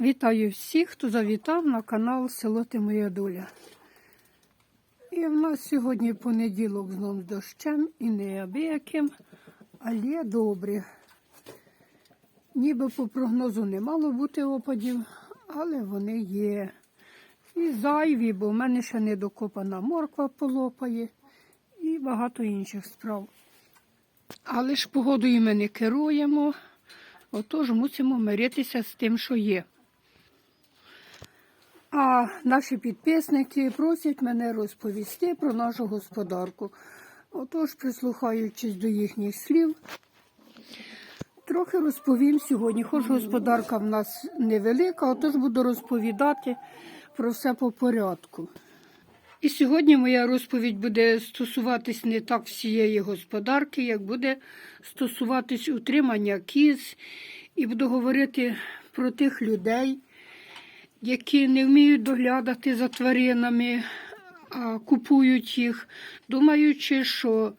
Вітаю всіх, хто завітав на канал Село Ти Моя Доля. І в нас сьогодні понеділок знову з дощем і неабияким, але добре. Ніби по прогнозу не мало бути опадів, але вони є. І зайві, бо в мене ще не докопана морква полопає і багато інших справ. Але ж погодою ми не керуємо, отож мусимо миритися з тим, що є. А наші підписники просять мене розповісти про нашу господарку. Отож, прислухаючись до їхніх слів, трохи розповім сьогодні. Хоч господарка в нас невелика, отож буду розповідати про все по порядку. І сьогодні моя розповідь буде стосуватись не так всієї господарки, як буде стосуватись утримання кіз, і буду говорити про тих людей, які не вміють доглядати за тваринами, а купують їх, думаючи, що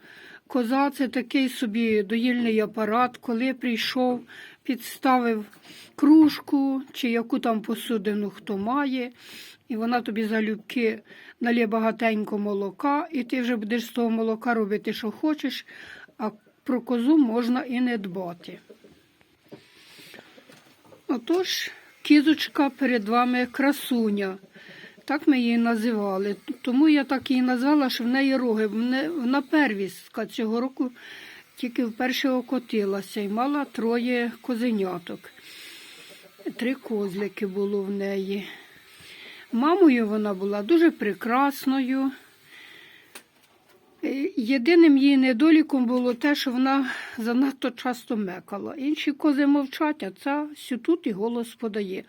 коза це такий собі доїльний апарат, коли прийшов, підставив кружку чи яку там посудину хто має, і вона тобі залюбки налє багатенько молока, і ти вже будеш з того молока робити, що хочеш, а про козу можна і не дбати. Отож, кізочка перед вами красуня. Так ми її називали. Тому я так її назвала, що в неї роги. Вона первістка цього року тільки вперше окотилася і мала троє козеняток. Три козлики було в неї. Мамою вона була дуже прекрасною. Єдиним її недоліком було те, що вона занадто часто мекала. Інші кози мовчать, а ця сютут і голос подає.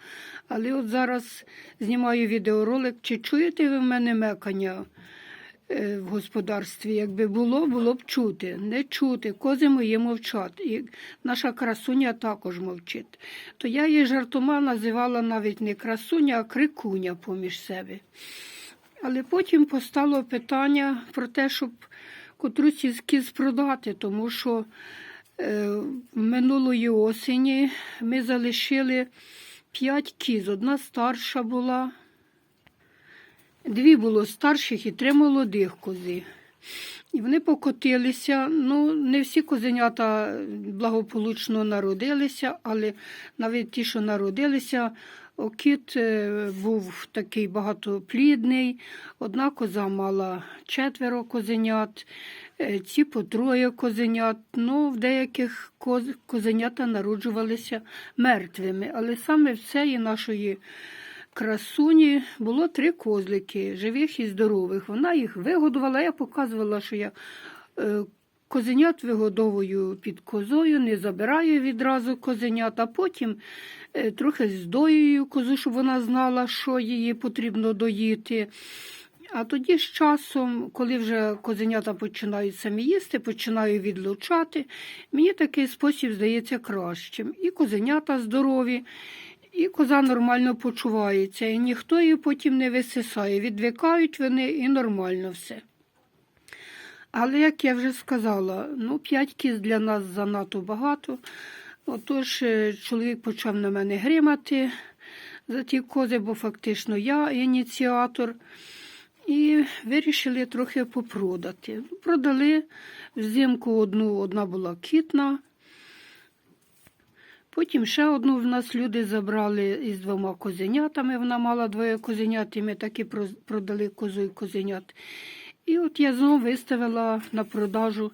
Але от зараз знімаю відеоролик, чи чуєте ви в мене мекання е, в господарстві? Якби було, було б чути. Не чути, кози мої мовчать. І наша красуня також мовчить. То я її жартома називала навіть не красуня, а крикуня поміж себе. Але потім постало питання про те, щоб котрусь із кіз продати, тому що е, минулої осені ми залишили п'ять кіз. Одна старша була, дві було старших і три молодих кози. І вони покотилися. Ну, не всі козенята благополучно народилися, але навіть ті, що народилися, окіт е, був такий багатоплідний. Одна коза мала четверо козенят, е, ці по троє козенят. Ну, в деяких коз, козенята народжувалися мертвими. Але саме в цієї нашої красуні було три козлики, живих і здорових. Вона їх вигодувала. Я показувала, що я е, козенят вигодовую під козою, не забираю відразу козенят, а потім е, трохи здоюю козу, щоб вона знала, що її потрібно доїти. А тоді з часом, коли вже козенята починають самі їсти, починаю відлучати, мені такий спосіб здається кращим. І козенята здорові, і коза нормально почувається, і ніхто її потім не висисає. Відвикають вони і нормально все. Але, як я вже сказала, ну, п'ять кіз для нас занадто багато. Отож, е, чоловік почав на мене гримати за ті кози, бо фактично я ініціатор. І вирішили трохи попродати. Продали взимку одну, одна була кітна. Потім ще одну в нас люди забрали із двома козенятами. Вона мала двоє козенят, і ми таки про- продали козу і козенят. І от я знову виставила на продажу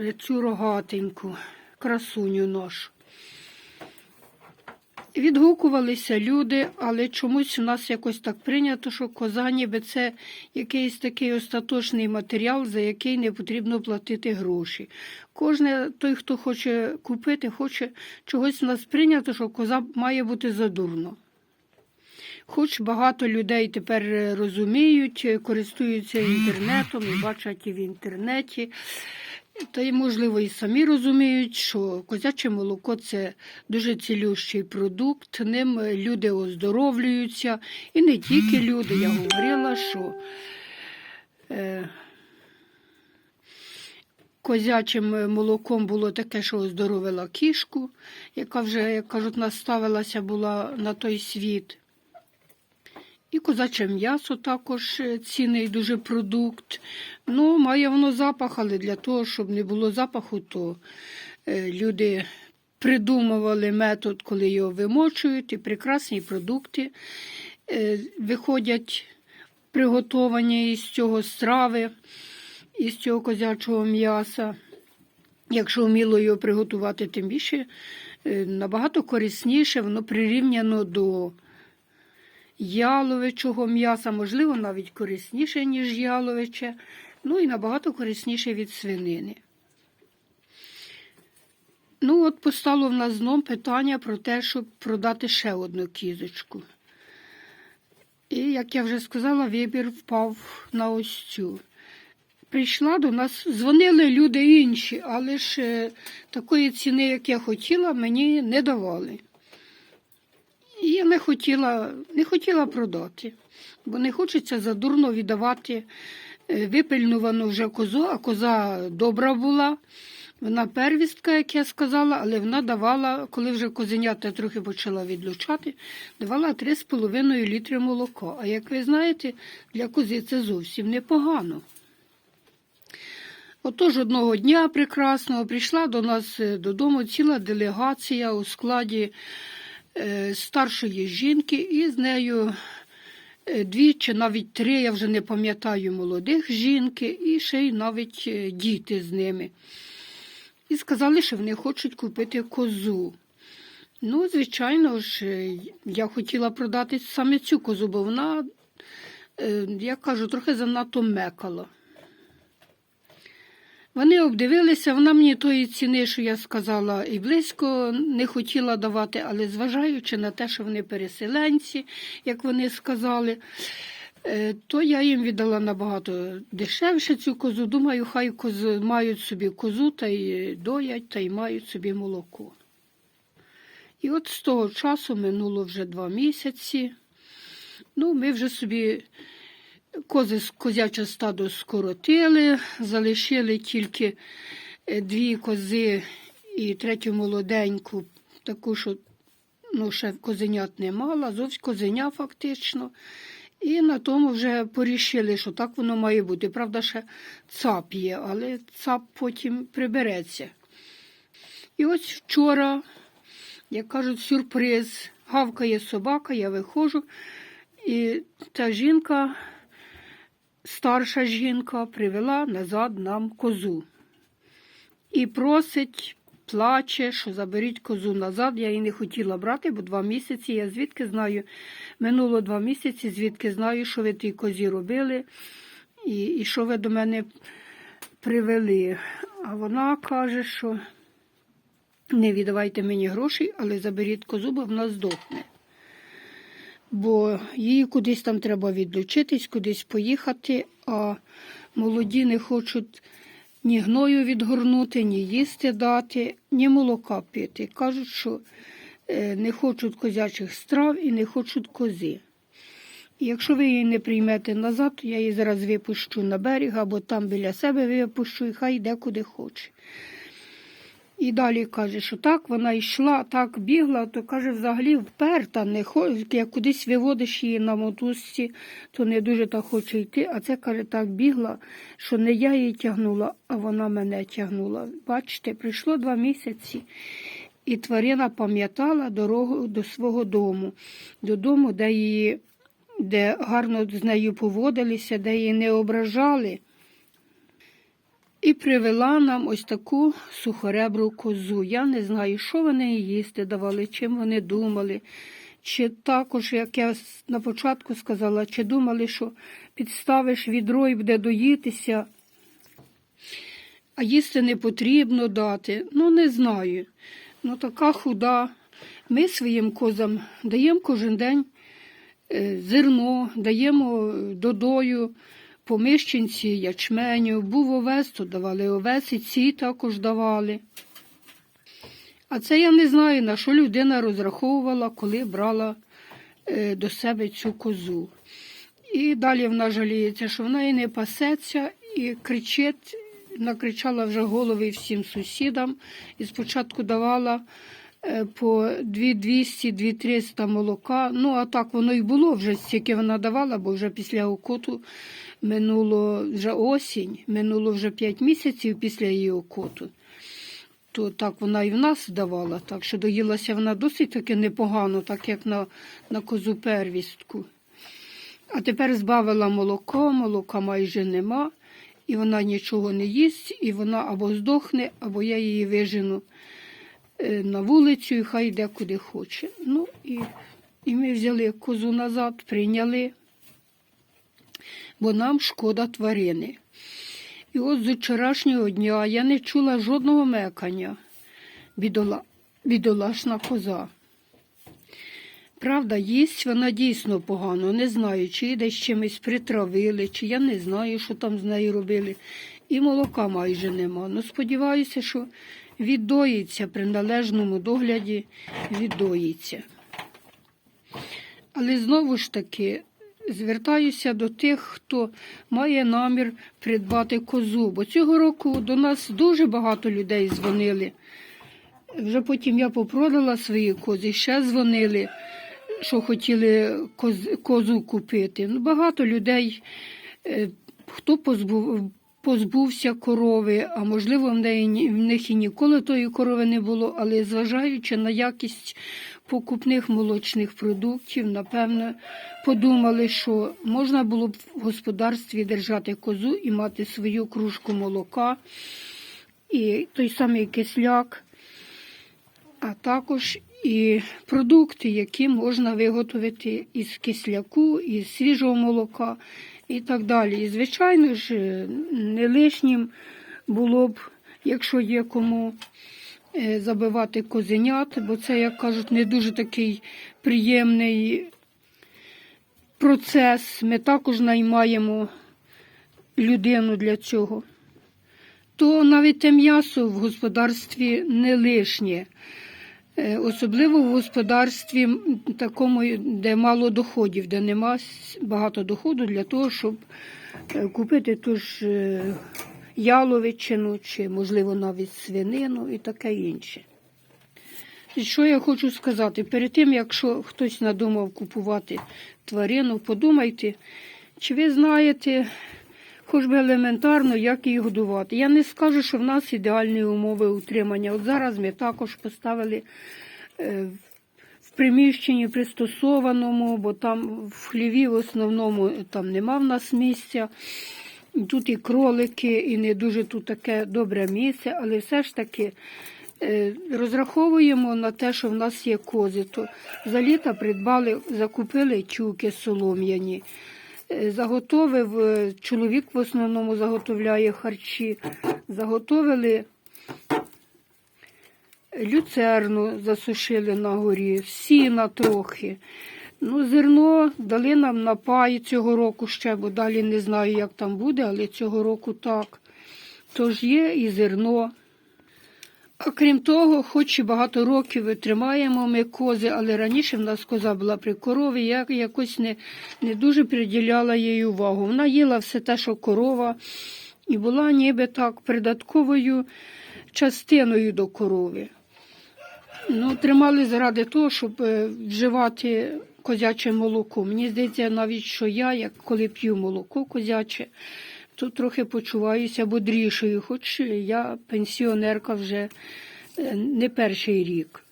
е, цю рогатеньку, красуню нашу. Відгукувалися люди, але чомусь у нас якось так прийнято, що коза ніби це якийсь такий остаточний матеріал, за який не потрібно платити гроші. Кожне той, хто хоче купити, хоче чогось у нас прийнято, що коза має бути задурно. Хоч багато людей тепер розуміють, користуються інтернетом і бачать і в інтернеті. Та й, можливо, і самі розуміють, що козяче молоко це дуже цілющий продукт, ним люди оздоровлюються. І не тільки люди. Я говорила, що е, козячим молоком було таке, що оздоровила кішку, яка вже, як кажуть, наставилася була на той світ. І козаче м'ясо також е, цінний дуже продукт. Ну, має воно запах, але для того, щоб не було запаху, то е, люди придумували метод, коли його вимочують, і прекрасні продукти е, виходять приготовані із цього страви, із цього козячого м'яса. Якщо вміло його приготувати, тим більше набагато корисніше, воно прирівняно до яловичого м'яса, можливо, навіть корисніше, ніж яловиче, ну і набагато корисніше від свинини. Ну, от постало в нас знов питання про те, щоб продати ще одну кізочку. І, як я вже сказала, вибір впав на ось цю. Прийшла до нас, дзвонили люди інші, але ж е, такої ціни, як я хотіла, мені не давали. І я не хотіла, не хотіла продати, бо не хочеться задурно віддавати е, випильнувану вже козу, а коза добра була. Вона первістка, як я сказала, але вона давала, коли вже козенята трохи почала відлучати, давала 3,5 літри молока. А як ви знаєте, для кози це зовсім непогано. Отож одного дня прекрасного прийшла до нас е, додому ціла делегація у складі старшої жінки, і з нею е, дві чи навіть три, я вже не пам'ятаю, молодих жінки, і ще й навіть е, діти з ними. І сказали, що вони хочуть купити козу. Ну, звичайно ж, е, я хотіла продати саме цю козу, бо вона, е, я кажу, трохи занадто мекала. Вони обдивилися, вона мені тої ціни, що я сказала, і близько не хотіла давати, але зважаючи на те, що вони переселенці, як вони сказали, е, то я їм віддала набагато дешевше цю козу. Думаю, хай кози мають собі козу та й доять, та й мають собі молоко. І от з того часу минуло вже два місяці. Ну, ми вже собі кози з козяче стадо скоротили, залишили тільки е, дві кози і третю молоденьку, таку, що ну, ще козенят не мала, зовсім козеня фактично. І на тому вже порішили, що так воно має бути. Правда, ще цап є, але цап потім прибереться. І ось вчора, як кажуть, сюрприз. Гавкає собака, я виходжу, і та жінка, старша жінка, привела назад нам козу. І просить, плаче, що заберіть козу назад. Я її не хотіла брати, бо два місяці. Я звідки знаю, минуло два місяці, звідки знаю, що ви тій козі робили, і, і що ви до мене привели. А вона каже, що не віддавайте мені грошей, але заберіть козу, бо вона здохне. Бо їй кудись там треба відлучитись, кудись поїхати, а молоді не хочуть ні гною відгорнути, ні їсти дати, ні молока пити. Кажуть, що е, не хочуть козячих страв і не хочуть кози. Якщо ви її не приймете назад, я її зараз випущу на берег або там біля себе випущу, і хай йде куди хоче. І далі каже, що так, вона йшла, так бігла, то каже, взагалі вперта, не хо... як кудись виводиш її на мотузці, то не дуже так хоче йти. А це каже, так бігла, що не я її тягнула, а вона мене тягнула. Бачите, прийшло два місяці, і тварина пам'ятала дорогу до свого дому, додому, де її, де гарно з нею поводилися, де її не ображали. І привела нам ось таку сухоребру козу. Я не знаю, що вони їсти давали, чим вони думали. Чи також, як я на початку сказала, чи думали, що підставиш відро і буде доїтися, а їсти не потрібно дати. Ну, не знаю. Ну, така худа. Ми своїм козам даємо кожен день е, зерно, даємо додою поміщенці ячменю, був овес, то давали овес, і ці також давали. А це я не знаю, на що людина розраховувала, коли брала е, до себе цю козу. І далі вона жаліється, що вона і не пасеться, і кричить, накричала вже голови всім сусідам і спочатку давала е, по 2200-2300 молока. Ну, а так воно і було вже стільки вона давала, бо вже після окоту минуло вже осінь, минуло вже 5 місяців після її окоту. То так вона і в нас давала, так що доїлася вона досить таки непогано, так як на, на козу первістку. А тепер збавила молоко, молока майже нема, і вона нічого не їсть, і вона або здохне, або я її вижену е, на вулицю і хай йде куди хоче. Ну і, і ми взяли козу назад, прийняли, бо нам шкода тварини. І от з вчорашнього дня я не чула жодного мекання. Бідола, бідолашна коза. Правда, їсть вона дійсно погано. Не знаю, чи її десь чимось притравили, чи я не знаю, що там з нею робили. І молока майже нема. Ну, сподіваюся, що віддоїться при належному догляді, віддоїться. Але знову ж таки звертаюся до тих, хто має намір придбати козу. Бо цього року до нас дуже багато людей дзвонили. Вже потім я попродала свої кози, ще дзвонили, що хотіли коз, козу купити. Ну, багато людей, е, хто позбув, позбувся корови, а можливо, в, неї, в них і ніколи тої корови не було, але зважаючи на якість покупних молочних продуктів, напевно, подумали, що можна було б в господарстві держати козу і мати свою кружку молока, і той самий кисляк а також і продукти, які можна виготовити із кисляку, із свіжого молока і так далі. І, звичайно ж, не лишнім було б, якщо є кому забивати козенят, бо це, як кажуть, не дуже такий приємний процес. Ми також наймаємо людину для цього. То навіть те м'ясо в господарстві не лишнє. Е, Особливо в господарстві такому, де мало доходів, де нема багато доходу для того, щоб е, купити ту ж е, яловичину чи, можливо, навіть свинину і таке інше. Що я хочу сказати? Перед тим, якщо хтось надумав купувати тварину, подумайте, чи ви знаєте хоч би елементарно, як її годувати. Я не скажу, що в нас ідеальні умови утримання. От зараз ми також поставили е, в приміщенні пристосованому, бо там в хліві в основному там нема в нас місця. Тут і кролики, і не дуже тут таке добре місце, але все ж таки е, розраховуємо на те, що в нас є кози. То за літа придбали, закупили тюки солом'яні. Е, Заготовив, е, чоловік в основному заготовляє харчі. Заготовили люцерну, засушили на горі, сіна трохи. Ну, зерно дали нам на пай цього року ще, бо далі не знаю, як там буде, але цього року так. Тож є і зерно. А крім того, хоч і багато років тримаємо ми кози, але раніше в нас коза була при корові, я якось не, не дуже приділяла їй увагу. Вона їла все те, що корова, і була ніби так придатковою частиною до корови. Ну, тримали заради того, щоб е, вживати козяче молоко. Мені здається, навіть що я, як коли п'ю молоко козяче, то трохи почуваюся бодрішою, хоч я пенсіонерка вже е, не перший рік.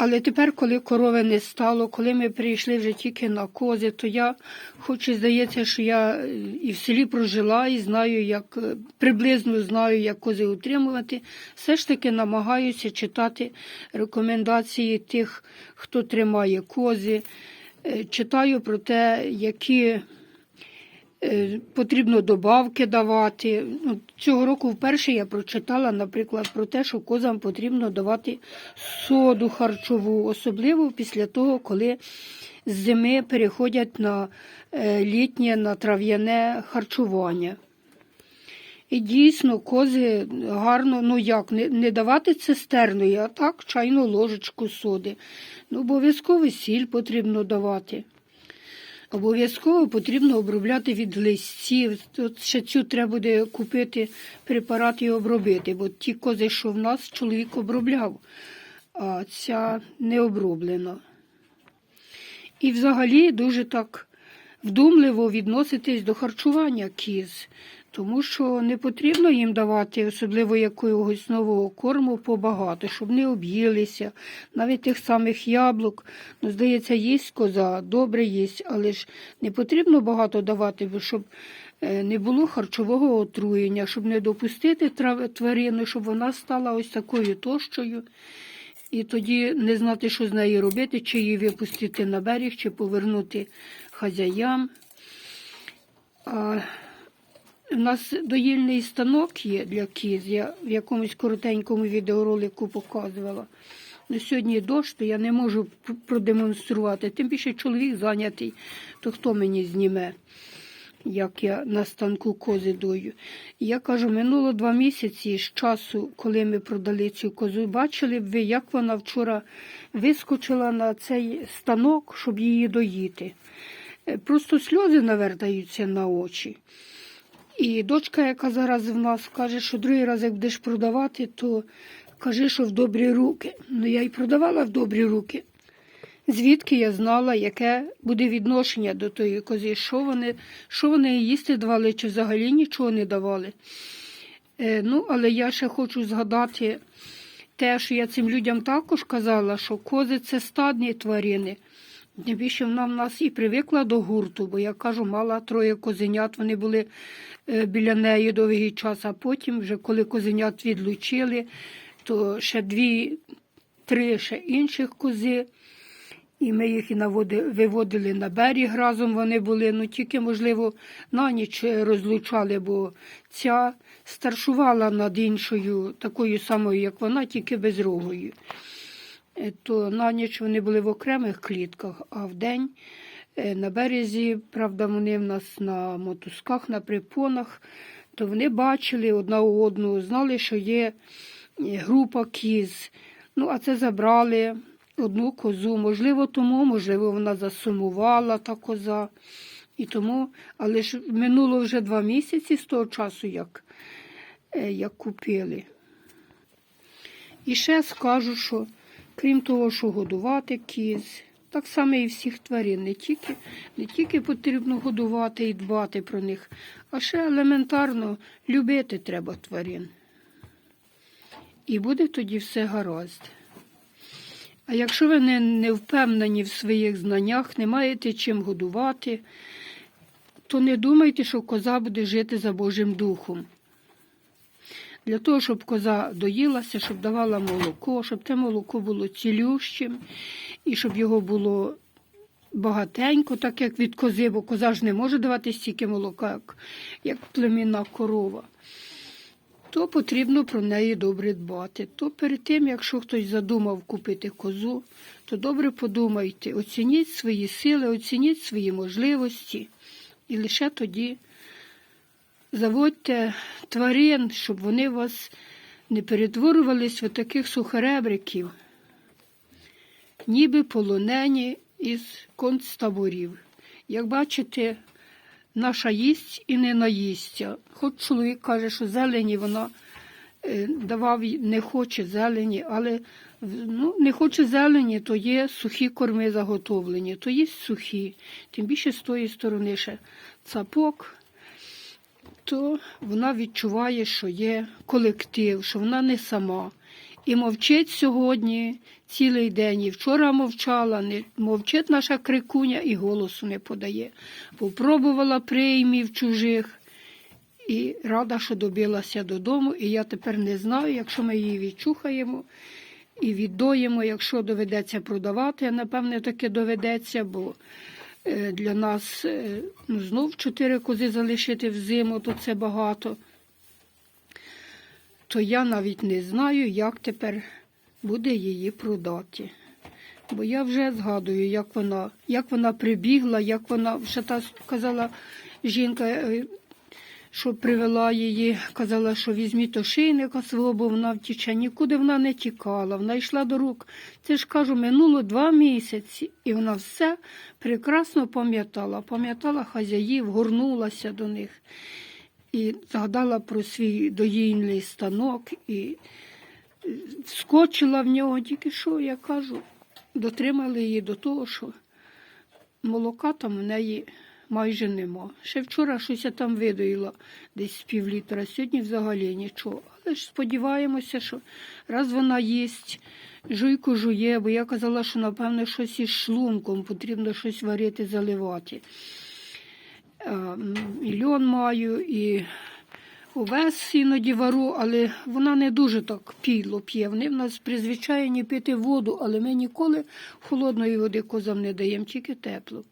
Але тепер, коли корови не стало, коли ми прийшли вже тільки на кози, то я, хоч і здається, що я е, і в селі прожила, і знаю, як е, приблизно знаю, як кози утримувати, все ж таки намагаюся читати рекомендації тих, хто тримає кози. Е, Читаю про те, які потрібно добавки давати. Ну, Цього року вперше я прочитала, наприклад, про те, що козам потрібно давати соду харчову, особливо після того, коли з зими переходять на е, літнє, на трав'яне харчування. І дійсно, кози гарно, ну як, не, не давати цистерної, а так чайну ложечку соди. Ну, обов'язково сіль потрібно давати. Обов'язково потрібно обробляти від листів. Тут ще цю треба буде купити препарат і обробити, бо ті кози, що в нас, чоловік обробляв, а ця не оброблена. І взагалі дуже так вдумливо відноситись до харчування кіз, тому що не потрібно їм давати, особливо якогось нового корму побагато, щоб не об'їлися, навіть тих самих яблук. Ну, здається, їсть коза, добре їсть, але ж не потрібно багато давати, щоб е, не було харчового отруєння, щоб не допустити тварину, щоб вона стала ось такою тощою. І тоді не знати, що з нею робити, чи її випустити на берег, чи повернути хазяям. А у нас доїльний станок є для кіз, я в якомусь коротенькому відеоролику показувала. Ну, сьогодні дощ, то я не можу продемонструвати. Тим більше чоловік зайнятий, то хто мені зніме, як я на станку кози дою. Я кажу, минуло два місяці з часу, коли ми продали цю козу. Бачили б ви, як вона вчора вискочила на цей станок, щоб її доїти. Е, Просто сльози навертаються на очі. І дочка, яка зараз в нас каже, що другий раз, як будеш продавати, то кажи, що в добрі руки. Ну я й продавала в добрі руки. Звідки я знала, яке буде відношення до тої кози, що вони, що вони їсти давали, чи взагалі нічого не давали. Е, ну, але я ще хочу згадати те, що я цим людям також казала, що кози це стадні тварини. Тим більше вона в нас і привикла до гурту, бо я кажу, мала троє козенят, вони були е, біля неї довгий час, а потім, вже коли козенят відлучили, то ще дві, три ще інших кози. І ми їх і наводи, виводили на берег разом вони були, ну тільки, можливо, на ніч розлучали, бо ця старшувала над іншою, такою самою, як вона, тільки безрогою. Е, То на ніч вони були в окремих клітках, а вдень е, на березі, правда, вони в нас на мотузках, на припонах, то вони бачили одна одну, знали, що є е, група кіз. Ну, а це забрали одну козу. Можливо, тому, можливо, вона засумувала та коза. І тому, але ж минуло вже два місяці з того часу, як, як купили. І ще скажу, що крім того, що годувати кіз, так само і всіх тварин. Не тільки, не тільки потрібно годувати і дбати про них, а ще елементарно любити треба тварин. І буде тоді все гаразд. А якщо ви не, не впевнені в своїх знаннях, не маєте чим годувати, то не думайте, що коза буде жити за Божим духом. Для того, щоб коза доїлася, щоб давала молоко, щоб те молоко було цілющим і щоб його було багатенько, так як від кози, бо коза ж не може давати стільки молока, як, як племінна корова то потрібно про неї добре дбати. То перед тим, якщо хтось задумав купити козу, то добре подумайте, оцініть свої сили, оцініть свої можливості, і лише тоді заводьте тварин, щоб вони вас не перетворювались в таких сухаребриків, ніби полонені із концтаборів. Як бачите, наша їсть і не наїсться. Хоч чоловік каже, що зелені вона е, давав, не хоче зелені, але ну, не хоче зелені, то є сухі корми заготовлені, то є сухі. Тим більше з тої сторони ще цапок, то вона відчуває, що є колектив, що вона не сама. І мовчить сьогодні цілий день. І вчора мовчала, не мовчить наша крикуня і голосу не подає. Попробувала приймів чужих і рада, що добилася додому. І я тепер не знаю, якщо ми її відчухаємо і віддоїмо, якщо доведеться продавати, напевне таки доведеться, бо для нас е, ну, знов чотири кози залишити взиму, зиму, то це багато то я навіть не знаю, як тепер буде її продати. Бо я вже згадую, як вона, як вона прибігла, як вона ще та казала жінка, е, що привела її, казала, що візьміть ошейника свого, вона втіче. Нікуди вона не тікала, вона йшла до рук. Це ж кажу, минуло два місяці, і вона все прекрасно пам'ятала. Пам'ятала хазяїв, горнулася до них і згадала про свій доїльний станок і вскочила в нього. Тільки що, я кажу, дотримали її до того, що молока там у неї майже нема. Ще вчора щось я там видоїла десь з пів літра, сьогодні взагалі нічого. Але ж сподіваємося, що раз вона їсть, жуйку жує, бо я казала, що напевно щось із шлунком, потрібно щось варити, заливати. Е, І льон маю, і овес іноді вару, але вона не дуже так піло п'є. Вони в нас призвичайні пити воду, але ми ніколи холодної води козам не даємо, тільки теплу.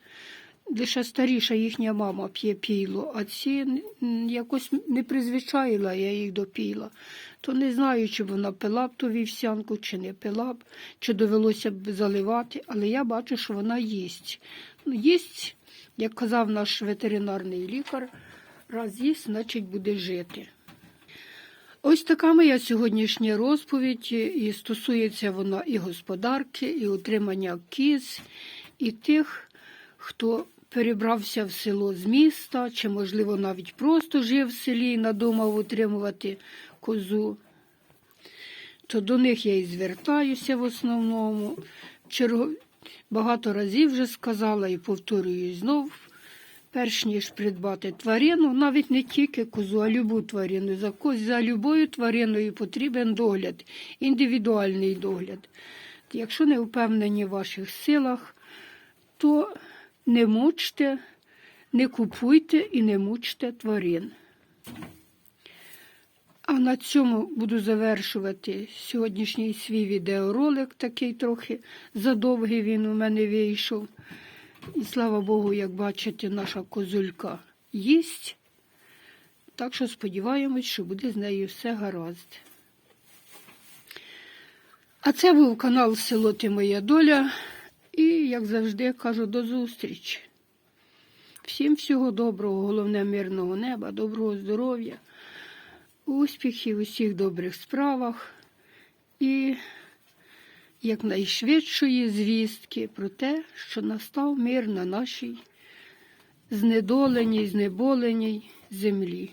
Лише старіша їхня мама п'є піло, а ці якось не призвичаїла я їх до піла. То не знаю, чи вона пила б ту вівсянку, чи не пила б, чи довелося б заливати, але я бачу, що вона їсть. Ну, їсть, як казав наш ветеринарний лікар, раз їсть, значить буде жити. Ось така моя сьогоднішня розповідь, і стосується вона і господарки, і утримання кіз, і тих, хто перебрався в село з міста, чи, можливо, навіть просто жив в селі і надумав утримувати козу. То до них я і звертаюся в основному. Черго... Багато разів вже сказала і повторюю знов. Перш ніж придбати тварину, навіть не тільки козу, а любу тварину. За, за любою твариною потрібен догляд, індивідуальний догляд. Якщо не впевнені в ваших силах, то не мучте, не купуйте і не мучте тварин. А на цьому буду завершувати сьогоднішній свій відеоролик, такий трохи задовгий він у мене вийшов. І слава Богу, як бачите, наша козулька їсть. Так що сподіваємось, що буде з нею все гаразд. А це був канал Село Ти Моя Доля. І, як завжди, кажу до зустрічі. Всім всього доброго, головне мирного неба, доброго здоров'я, успіхів у всіх добрих справах і якнайшвидшої звістки про те, що настав мир на нашій знедоленій, знеболеній землі.